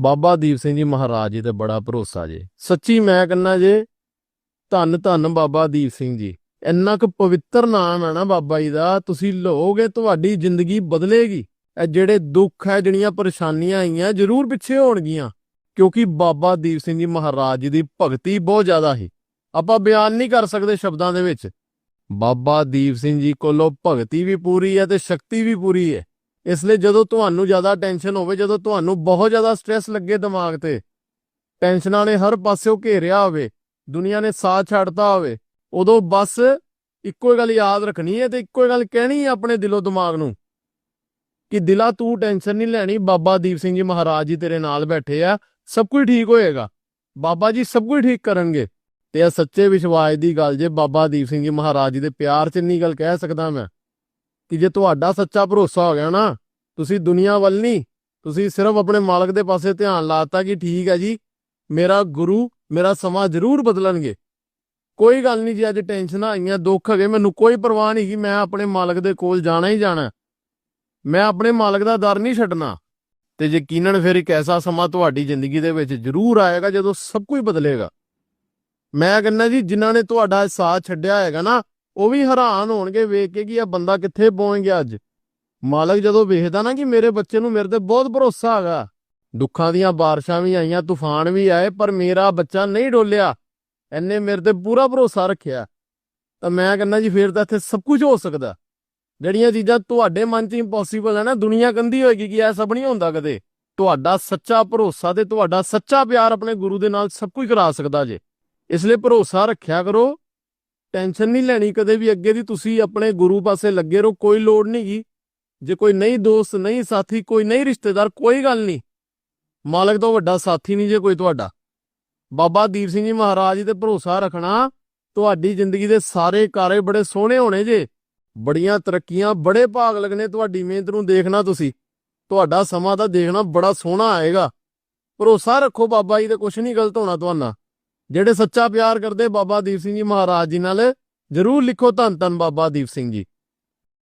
ਬਾਬਾ ਦੀਪ ਸਿੰਘ ਜੀ ਮਹਾਰਾਜ ਜੀ ਤੇ ਬੜਾ ਭਰੋਸਾ ਜੇ। ਸੱਚੀ ਮੈਂ ਕਹਿੰਨਾ ਜੇ, ਧੰਨ ਧੰਨ ਬਾਬਾ ਦੀਪ ਸਿੰਘ ਜੀ। ਇੰਨਾ ਕੁ ਪਵਿੱਤਰ ਨਾਮ ਹੈ ਨਾ ਬਾਬਾ ਜੀ ਦਾ, ਤੁਸੀਂ ਲਓਗੇ ਤੁਹਾਡੀ ਜ਼ਿੰਦਗੀ ਬਦਲੇਗੀ। ਇਹ ਜਿਹੜੇ ਦੁੱਖ ਹੈ, ਜਿਹੜੀਆਂ ਪਰੇਸ਼ਾਨੀਆਂ ਆਈਆਂ, ਜ਼ਰੂਰ ਪਿੱਛੇ ਹੋਣਗੀਆਂ। ਕਿਉਂਕਿ ਬਾਬਾ ਦੀਪ ਸਿੰਘ ਜੀ ਮਹਾਰਾਜ ਜੀ ਦੀ ਭਗਤੀ ਬਹੁਤ ਜ਼ਿਆਦਾ ਸੀ। ਆਪਾਂ ਬਿਆਨ ਨਹੀਂ ਕਰ ਸਕਦੇ ਸ਼ਬਦਾਂ ਦੇ ਵਿੱਚ। ਬਾਬਾ ਦੀਪ ਸਿੰਘ ਜੀ ਕੋਲੋਂ ਭਗਤੀ ਵੀ ਪੂਰੀ ਹੈ ਤੇ ਸ਼ਕਤੀ ਵੀ ਪੂਰੀ ਹੈ। ਇਸ ਲਈ ਜਦੋਂ ਤੁਹਾਨੂੰ ਜ਼ਿਆਦਾ ਟੈਨਸ਼ਨ ਹੋਵੇ, ਜਦੋਂ ਤੁਹਾਨੂੰ ਬਹੁਤ ਜ਼ਿਆਦਾ ਸਟ੍ਰੈਸ ਲੱਗੇ ਦਿਮਾਗ ਤੇ, ਟੈਨਸ਼ਨਾਂ ਨੇ ਹਰ ਪਾਸਿਓਂ ਘੇਰਿਆ ਹੋਵੇ, ਦੁਨੀਆ ਨੇ ਸਾਥ ਛੱਡਤਾ ਹੋਵੇ, ਉਦੋਂ ਬਸ ਇੱਕੋ ਹੀ ਗੱਲ ਯਾਦ ਰੱਖਣੀ ਹੈ ਤੇ ਇੱਕੋ ਹੀ ਗੱਲ ਕਹਿਣੀ ਹੈ ਆਪਣੇ ਦਿਲੋਂ ਦਿਮਾਗ ਨੂੰ, ਕਿ ਦਿਲਾ ਤੂੰ ਟੈਨਸ਼ਨ ਨਹੀਂ ਲੈਣੀ, ਬਾਬਾ ਦੀਪ ਸਿੰਘ ਜੀ ਮਹਾਰਾਜ ਜੀ ਤੇਰੇ ਨਾਲ ਬੈਠੇ ਆ, ਸਭ ਕੁਝ ਠੀਕ ਹੋਏਗਾ, ਬਾਬਾ ਜੀ ਸਭ ਕੁਝ ਠੀਕ ਕਰਨਗੇ, ਤੇ ਇਹ ਸੱਚੇ ਵਿਸ਼ਵਾਸ ਦੀ ਗੱਲ ਜੇ ਬਾਬਾ ਦੀਪ ਸਿੰਘ ਜੀ ਮਹਾਰਾਜ ਜੀ ਦੇ ਪਿਆਰ 'ਚ ਇੰਨੀ ਗੱਲ ਕਹਿ ਸਕਦਾ ਮੈਂ। ਕਿ ਜੇ ਤੁਹਾਡਾ ਸੱਚਾ ਭਰੋਸਾ ਹੋ ਗਿਆ ਨਾ, ਤੁਸੀਂ ਦੁਨੀਆ ਵੱਲ ਨਹੀਂ, ਤੁਸੀਂ ਸਿਰਫ ਆਪਣੇ ਮਾਲਕ ਦੇ ਪਾਸੇ ਧਿਆਨ ਲਾਤਾ ਕਿ ਠੀਕ ਹੈ ਜੀ, ਮੇਰਾ ਗੁਰੂ, ਮੇਰਾ ਸਮਾਂ ਜ਼ਰੂਰ ਬਦਲਣਗੇ। ਕੋਈ ਗੱਲ ਨਹੀਂ ਜੀ, ਅੱਜ ਟੈਨਸ਼ਨਾਂ ਆਈਆਂ, ਦੁੱਖ ਹੈਗੇ, ਮੈਨੂੰ ਕੋਈ ਪਰਵਾਹ ਨਹੀਂ ਕਿ ਮੈਂ ਆਪਣੇ ਮਾਲਕ ਦੇ ਕੋਲ ਜਾਣਾ ਹੀ ਜਾਣਾ। ਮੈਂ ਆਪਣੇ ਮਾਲਕ ਦਾ ਦਰ ਨਹੀਂ ਛੱਡਣਾ। ਤੇ ਯਕੀਨਨ ਫਿਰ ਇੱਕ ਐਸਾ ਸਮਾਂ ਤੁਹਾਡੀ ਜ਼ਿੰਦਗੀ ਦੇ ਵਿੱਚ ਜ਼ਰੂਰ ਆਏਗਾ ਜਦੋਂ ਸਭ ਕੁਝ ਬਦਲੇਗਾ। ਮੈਂ ਕਹਿੰਦਾ ਜੀ, ਜਿਨ੍ਹਾਂ ਨੇ ਤੁਹਾਡਾ ਸਾਥ ਛੱਡਿਆ ਹੈਗਾ ਨਾ ਉਹ ਵੀ ਹੈਰਾਨ ਹੋਣਗੇ, ਵੇਖ ਕੇ ਕਿ ਇਹ ਬੰਦਾ ਕਿੱਥੇ ਪਹੁੰਚ ਗਿਆ ਅੱਜ। ਮਾਲਕ ਜਦੋਂ ਵੇਖਦਾ ਨਾ ਕਿ ਮੇਰੇ ਬੱਚੇ ਨੂੰ ਮੇਰੇ ਤੇ ਬਹੁਤ ਭਰੋਸਾ ਹੈਗਾ। ਦੁੱਖਾਂ ਦੀਆਂ ਬਾਰਿਸ਼ਾਂ ਵੀ ਆਈਆਂ, ਤੂਫਾਨ ਵੀ ਆਏ, ਪਰ ਮੇਰਾ ਬੱਚਾ ਨਹੀਂ ਡੋਲਿਆ। ਐਨੇ ਮੇਰੇ ਤੇ ਪੂਰਾ ਭਰੋਸਾ ਰੱਖਿਆ। ਤਾਂ ਮੈਂ ਕਹਿੰਦਾ ਜੀ, ਫੇਰ ਤਾਂ ਇੱਥੇ ਸਭ ਕੁਝ ਹੋ ਸਕਦਾ। ਜਿਹੜੀਆਂ ਚੀਜ਼ਾਂ ਤੁਹਾਡੇ ਮਨ 'ਚ ਇੰਪੋਸੀਬਲ ਹੈ ਨਾ, ਦੁਨੀਆ ਕੰਦੀ ਹੋਏਗੀ ਕਿ ਇਹ ਸਭ ਨਹੀਂ ਹੁੰਦਾ ਕਦੇ। ਤੁਹਾਡਾ ਸੱਚਾ ਭਰੋਸਾ ਤੇ ਤੁਹਾਡਾ ਸੱਚਾ ਪਿਆਰ ਆਪਣੇ ਗੁਰੂ ਦੇ ਨਾਲ ਸਭ ਕੁਝ ਕਰਾ ਸਕਦਾ ਜੇ। ਇਸ ਲਈ ਭਰੋਸਾ ਰੱਖਿਆ ਕਰੋ। ਟੈਨਸ਼ਨ ਨਹੀਂ ਲੈਣੀ ਕਦੇ ਵੀ ਅੱਗੇ ਦੀ ਤੁਸੀਂ ਆਪਣੇ ਗੁਰੂ ਪਾਸੇ ਲੱਗੇ ਰਹੋ, ਕੋਈ ਲੋੜ ਨਹੀਂ ਜੇ ਕੋਈ ਨਹੀਂ ਦੋਸਤ, ਨਹੀਂ ਸਾਥੀ, ਕੋਈ ਨਹੀਂ ਰਿਸ਼ਤੇਦਾਰ, ਕੋਈ ਗੱਲ ਨਹੀਂ। ਮਾਲਕ ਤੋਂ ਵੱਡਾ ਸਾਥੀ ਨਹੀਂ ਜੇ ਕੋਈ ਤੁਹਾਡਾ। ਬਾਬਾ ਦੀਪ ਸਿੰਘ ਜੀ ਮਹਾਰਾਜ ਜੀ ਤੇ ਭਰੋਸਾ ਰੱਖਣਾ, ਤੁਹਾਡੀ ਜ਼ਿੰਦਗੀ ਦੇ ਸਾਰੇ ਕਾਰੇ ਬੜੇ ਸੋਹਣੇ ਹੋਣੇ ਜੇ। ਬੜੀਆਂ ਤਰੱਕੀਆਂ, ਬੜੇ ਭਾਗ ਲੱਗਣੇ, ਤੁਹਾਡੀ ਮਿਹਨਤ ਨੂੰ ਦੇਖਣਾ ਤੁਸੀਂ। ਤੁਹਾਡਾ ਸਮਾਂ ਤਾਂ ਦੇਖਣਾ ਬੜਾ ਸੋਹਣਾ ਆਏਗਾ। ਭਰੋਸਾ ਰੱਖੋ ਬਾਬਾ ਜੀ ਤੇ ਕੁਝ ਨਹੀਂ ਗਲਤ ਹੋਣਾ ਤੁਹਾਨੂੰ ਜਿਹੜੇ ਸੱਚਾ ਪਿਆਰ ਕਰਦੇ ਬਾਬਾ ਦੀਪ ਸਿੰਘ ਜੀ ਮਹਾਰਾਜ ਜੀ ਨਾਲ, ਜਰੂਰ ਲਿਖੋ ਧੰਨ ਧੰਨ ਬਾਬਾ ਦੀਪ ਸਿੰਘ ਜੀ।